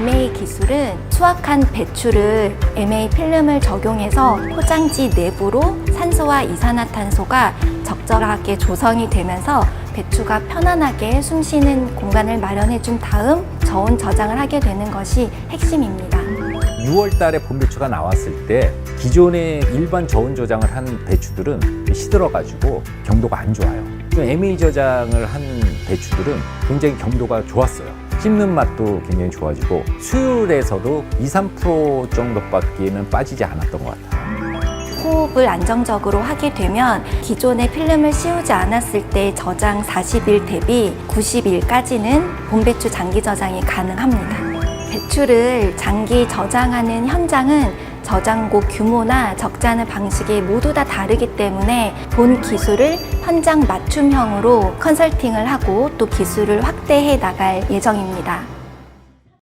MA 기술은 수확한 배추를 MA 필름을 적용해서 포장지 내부로 산소와 이산화탄소가 적절하게 조성이 되면서 배추가 편안하게 숨 쉬는 공간을 마련해 준 다음 저온 저장을 하게 되는 것이 핵심입니다. 6월 달에 봄배추가 나왔을 때 기존의 일반 저온 저장을 한 배추들은 시들어가지고 경도가 안 좋아요. 좀 MA 저장을 한 배추들은 굉장히 경도가 좋았어요. 씹는 맛도 굉장히 좋아지고 수율에서도 2, 3% 정도밖에는 빠지지 않았던 것 같아요. 호흡을 안정적으로 하게 되면 기존의 필름을 씌우지 않았을 때 저장 40일 대비 90일까지는 봄배추 장기 저장이 가능합니다. 배추를 장기 저장하는 현장은 저장고 규모나 적자는 방식이 모두 다 다르기 때문에 본 기술을 현장 맞춤형으로 컨설팅을 하고 또 기술을 확대해 나갈 예정입니다.